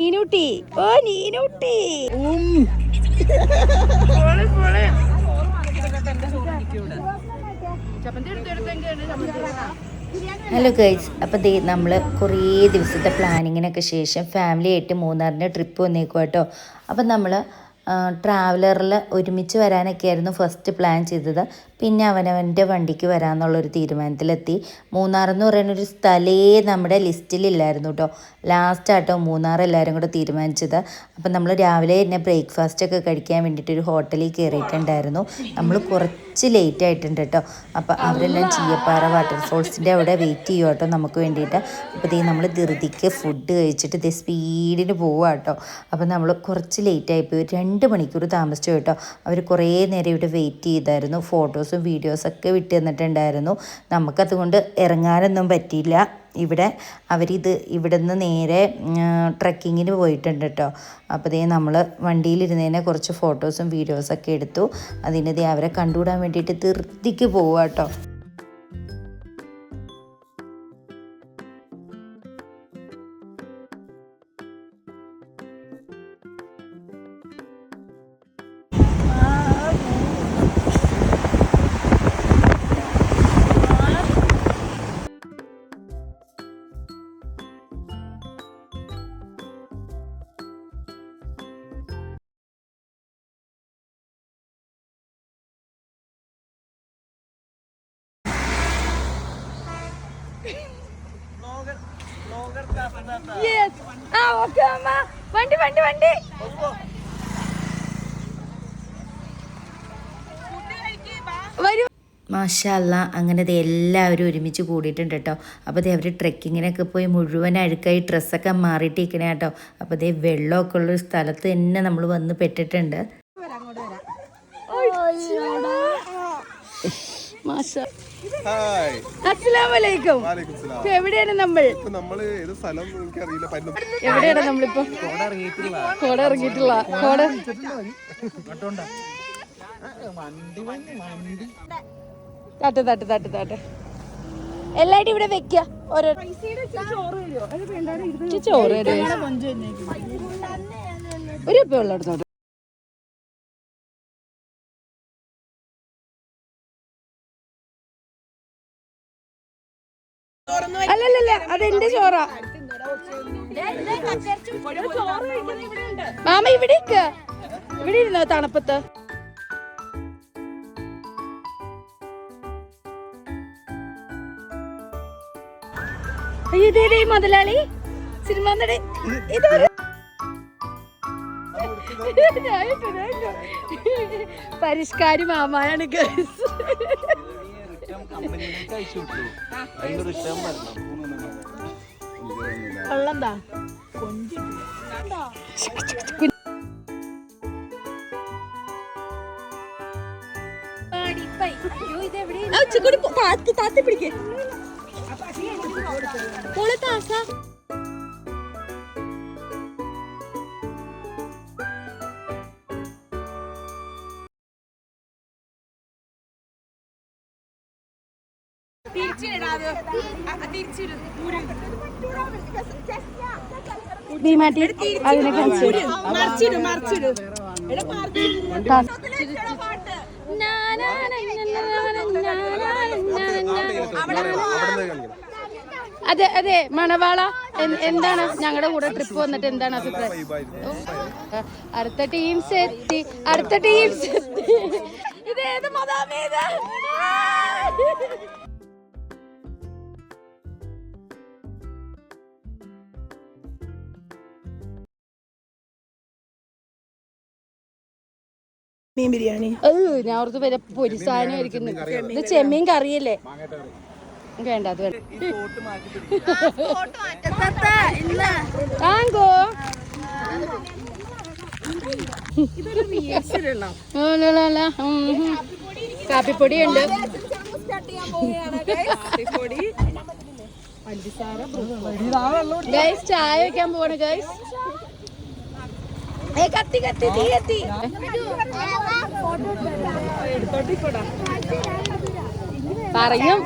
നീനൂട്ടി. ഓ നീനൂട്ടി. Hello guys അപ്പോൾ ദേ നമ്മൾ കുറേ ദിവസത്തെ പ്ലാനിങ്ങിനൊക്കെ ശേഷം ഫാമിലി ആയിട്ട് മൂന്നാറിന്റെ ട്രിപ്പ് വന്നേക്കും കേട്ടോ അപ്പം നമ്മൾ ട്രാവലറിൽ ഒരുമിച്ച് വരാനൊക്കെ ആയിരുന്നു ഫസ്റ്റ് പ്ലാൻ ചെയ്തത്. പിന്നെ അവനവന്റെ വണ്ടിക്ക് വരാമെന്നുള്ളൊരു തീരുമാനത്തിലെത്തി. മൂന്നാർ എന്ന് പറയുന്ന ഒരു സ്ഥലേ നമ്മുടെ ലിസ്റ്റിലില്ലായിരുന്നു കേട്ടോ ലാസ്റ്റ് ആട്ടോ മൂന്നാർ എല്ലാവരും കൂടെ തീരുമാനിച്ചത്. അപ്പം നമ്മൾ രാവിലെ തന്നെ ബ്രേക്ക്ഫാസ്റ്റ് ഒക്കെ കഴിക്കാൻ വേണ്ടിയിട്ട് ഒരു ഹോട്ടലിൽ കയറിയിട്ടുണ്ടായിരുന്നു. നമ്മൾ കുറച്ച് ലേറ്റ് ആയിട്ടുണ്ട് കേട്ടോ അപ്പോൾ അവരെല്ലാം ചീയപ്പാറ വാട്ടർഫോൾസിന്റെ അവിടെ വെയിറ്റ് ചെയ്യുക കേട്ടോ നമുക്ക് വേണ്ടിയിട്ട്. അപ്പോൾ ഇതേ നമ്മൾ ധൃതിക്ക് ഫുഡ് കഴിച്ചിട്ട് ഇതേ സ്പീഡിന് പോവുക കേട്ടോ അപ്പോൾ നമ്മൾ കുറച്ച് ലേറ്റ് ആയിപ്പോയി രണ്ട് മണിക്കൂർ താമസിച്ചു കേട്ടോ അവർ കുറേ നേരം ഇവിടെ വെയിറ്റ് ചെയ്തായിരുന്നു. ഫോട്ടോസും വീഡിയോസൊക്കെ വിട്ടു തന്നിട്ടുണ്ടായിരുന്നു നമുക്കതുകൊണ്ട് ഇറങ്ങാനൊന്നും പറ്റിയില്ല. ഇവിടെ അവരിത് ഇവിടെ നിന്ന് നേരെ ട്രക്കിങ്ങിന് പോയിട്ടുണ്ട് കേട്ടോ അപ്പോൾ ദേ നമ്മൾ വണ്ടിയിലിരുന്നതിനെ കുറച്ച് ഫോട്ടോസും വീഡിയോസൊക്കെ എടുത്തു. അതിനിതേ അവരെ കണ്ടുവിടാൻ വേണ്ടിയിട്ട് ധൃതിക്ക് പോവുക ആ ഓക്കെ അമ്മ. വണ്ടി വണ്ടി വണ്ടി. വരൂ. മാഷല്ല അങ്ങനെ ദേ എല്ലാവരും ഒരുമിച്ച് കൂടിയിട്ടുണ്ട് കേട്ടോ. അപ്പോൾ ദേ അവർ ട്രെക്കിങ്ങിനൊക്കെ പോയി മുഴുവൻ അഴുക്കായി ഡ്രസ്സൊക്കെ മാറിയിട്ടിരിക്കണേ കേട്ടോ. അപ്പോൾ ദേ വെള്ളമൊക്കെ ഉള്ള സ്ഥലത്ത് തന്നെ നമ്മൾ വന്ന് പെട്ടിട്ടുണ്ട്. അസ്സലാമലൈക്കും. എവിടെയാണ് നമ്മൾ? എവിടെയാണ് നമ്മളിപ്പോ? കോട ഇറങ്ങിയിട്ടുള്ള കോട. തട്ട് തട്ട് തട്ട് തട്ട്. എല്ലായിട്ടും ഇവിടെ വെക്ക. ഓരോ ചോറ്? ഒരു ഉപ്പ വെള്ളം എടുത്തോട്ട് അല്ലല്ലല്ല അതെന്റെ ചോറാ. മാമ ഇവിടെ. ഇവിടെ ഇരുന്നോ തണുപ്പത്ത്? അയ്യോ ഇതേ ഈ മുതലാളി. സിനിമ പരിഷ്കാരി ഇതൊരു പരിഷ്കാരി മാമാനാണ് ഗൈസ് വെള്ളന്താ താത്തി പിടിക്കേ പോളെ താസ അതിനെ അതെ അതെ മണവാള എന്താണ് ഞങ്ങളുടെ കൂടെ ട്രിപ്പ് വന്നിട്ട് എന്താണ് അഭിപ്രായം അടുത്ത ടീംസ് എത്തി അടുത്ത ടീംസ് എത്തി ഇതേത് മതാമേത് മീൻ ബിരിയാണി. ഞാൻ ഓർത്ത് വരെ പൊരി സാധനം ഇരിക്കുന്നു ഇത് ചെമ്മീൻ കറിയല്ലേ? വേണ്ട അത് വേണ്ട. താങ്കോ കാപ്പിപ്പൊടി. ഉണ്ട് ഗൈസ് ചായ വെക്കാൻ പോവാണ് ഗൈസ്. കത്തി കത്തി തീ കത്തി. പറയും.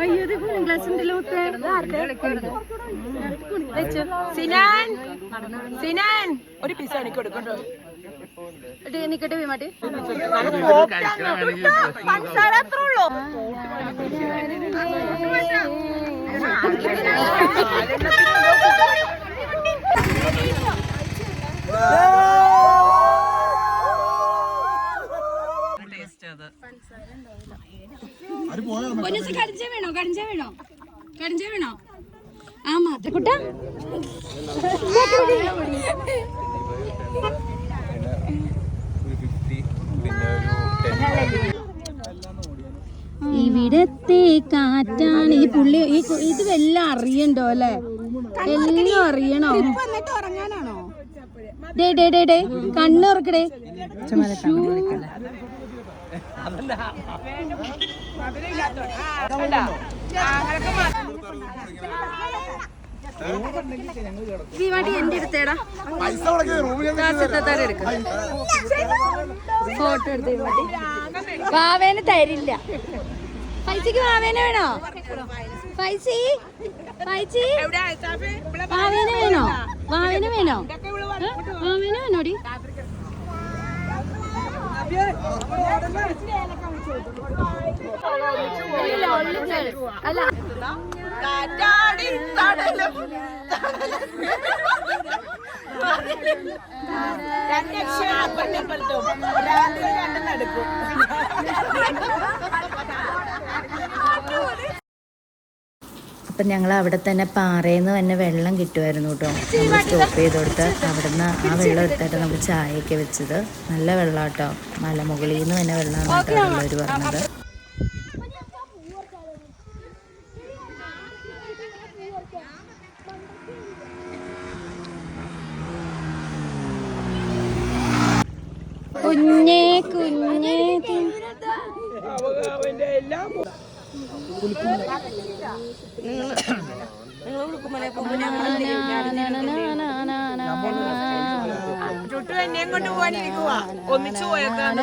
അയ്യോ ഇത് കൂളിംഗ് ഗ്ലാസ് ഉണ്ടല്ലോ സിനാൻ. സിനാൻ ഒരു പിസ എനിക്ക് കൊടുക്കണ്ടോ? നിക്കട്ടെ വിമാട്ടി പൊന്നൂസ് കടിഞ്ച വേണോ? കടിഞ്ച വേണോ? കടിഞ്ച വേണോ? ആ മാത്തക്കുട്ട ഒരു ഫിഫ്റ്റി പിന്നെ ഒരു ടെൻ ഇവിടത്തെ കാറ്റാണ്. ഈ പുള്ളി ഈ ഇത് എല്ലാം അറിയണ്ടോ അല്ലെ? എല്ലാം അറിയണോ? ഡേ കണ്ണുറക്കടേ. ദീവാട്ടി എന്റെ അടുത്തേടാ. ഫോട്ടോ എടുത്ത് വിവാടി വാവേനെ തരില്ല. പൈസക്ക് വാവേനെ വേണോ? പൈസി? പൈസി? വാവേനെ വേണോ? വാവേനെ വേണോ? വാവേനെ വേണോടി അല്ല അപ്പം ഞങ്ങൾ അവിടെ തന്നെ പാറയിൽ നിന്ന് തന്നെ വെള്ളം കിട്ടുമായിരുന്നു കേട്ടോ. നമ്മൾ സ്റ്റോപ്പ് ചെയ്ത് കൊടുത്ത് അവിടെ നിന്ന് ആ വെള്ളം എടുത്തിട്ട് നമ്മൾ ചായയൊക്കെ വെച്ചത്. നല്ല വെള്ളം കേട്ടോ മലമുകളിൽ നിന്ന് തന്നെ വെള്ളമാണ് കേട്ടോ അവർ പറഞ്ഞത്. കുഞ്ഞേ കുഞ്ഞേ. ഒന്നിച്ചു പോയേക്കാണ്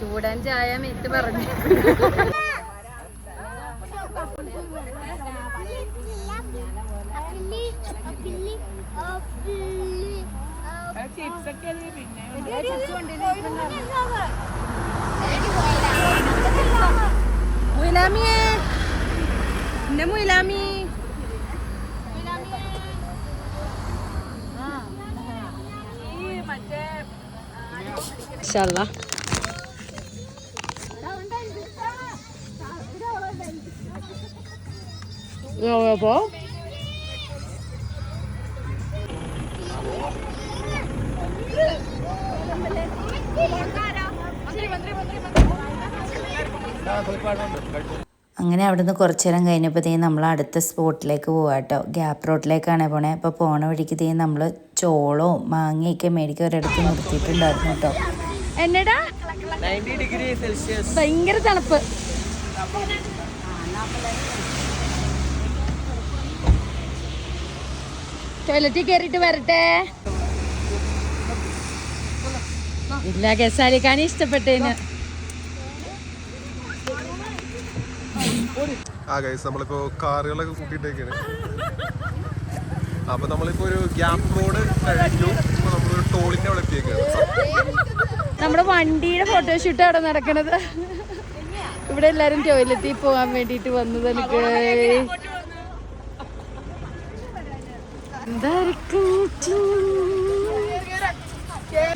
ചൂടൻ ചായ മെത്ത് പറഞ്ഞു. മുയിലാമിയേ എന്റെ മുയിലാമി. ഇൻഷാല്ലാ അപ്പോ അങ്ങനെ അവിടുന്ന് കുറച്ചു നേരം കഴിഞ്ഞപ്പോഴത്തേക്കും നമ്മൾ അടുത്ത സ്പോട്ടിലേക്ക് പോവാം കേട്ടോ. ഗ്യാപ്പ് റോഡിലേക്കാണ് പോണേ. അപ്പോൾ പോണ വഴിക്ക് നമ്മൾ ചോളവും മാങ്ങയൊക്കെ മേടിക്കാൻ ഒരിടത്ത് നിർത്തിയിട്ടുണ്ടായിരുന്നു കേട്ടോ. എന്നടാ? ഭയങ്കര തണുപ്പ്. ടോയ്ലറ്റിൽ കയറിയിട്ട് വരട്ടെ. ഇല്ല ഗസാലിക്കാനും ഇഷ്ടപ്പെട്ടേന് ആ ഗൈസ് നമ്മളിപ്പോ കാറുകളൊക്കെ കൂട്ടിയിട്ടേക്കാണ്. അപ്പൊ നമ്മളിപ്പോ ഒരു ഗ്യാപ് റോഡ് കഴിഞ്ഞു. ഇപ്പൊ നമ്മളൊരു ടോളിന്റെ അവിടെ എത്തിയേക്കാണ്. നമ്മുടെ വണ്ടിയുടെ ഫോട്ടോഷൂട്ട് അവിടെ നടക്കണത്. ഇവിടെ എല്ലാരും ടോയ്ലറ്റിൽ പോകാൻ വേണ്ടിട്ട് വന്നത് എനിക്ക്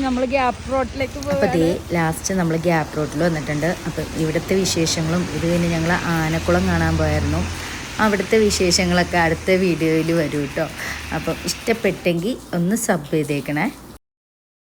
നമ്മൾ ഗ്യാപ്പ് റോഡിലേക്ക് അപ്പോൾ പോകാൻ ദേ ലാസ്റ്റ് നമ്മൾ ഗ്യാപ്പ് റോഡിൽ വന്നിട്ടുണ്ട്. അപ്പം ഇവിടുത്തെ വിശേഷങ്ങളും ഇത് കഴിഞ്ഞ് ഞങ്ങൾ ആനക്കുളം കാണാൻ പോയായിരുന്നു. അവിടുത്തെ വിശേഷങ്ങളൊക്കെ അടുത്ത വീഡിയോയിൽ വരും കേട്ടോ അപ്പം ഇഷ്ടപ്പെട്ടെങ്കിൽ ഒന്ന് സബ് ചെയ്തേക്കണേ.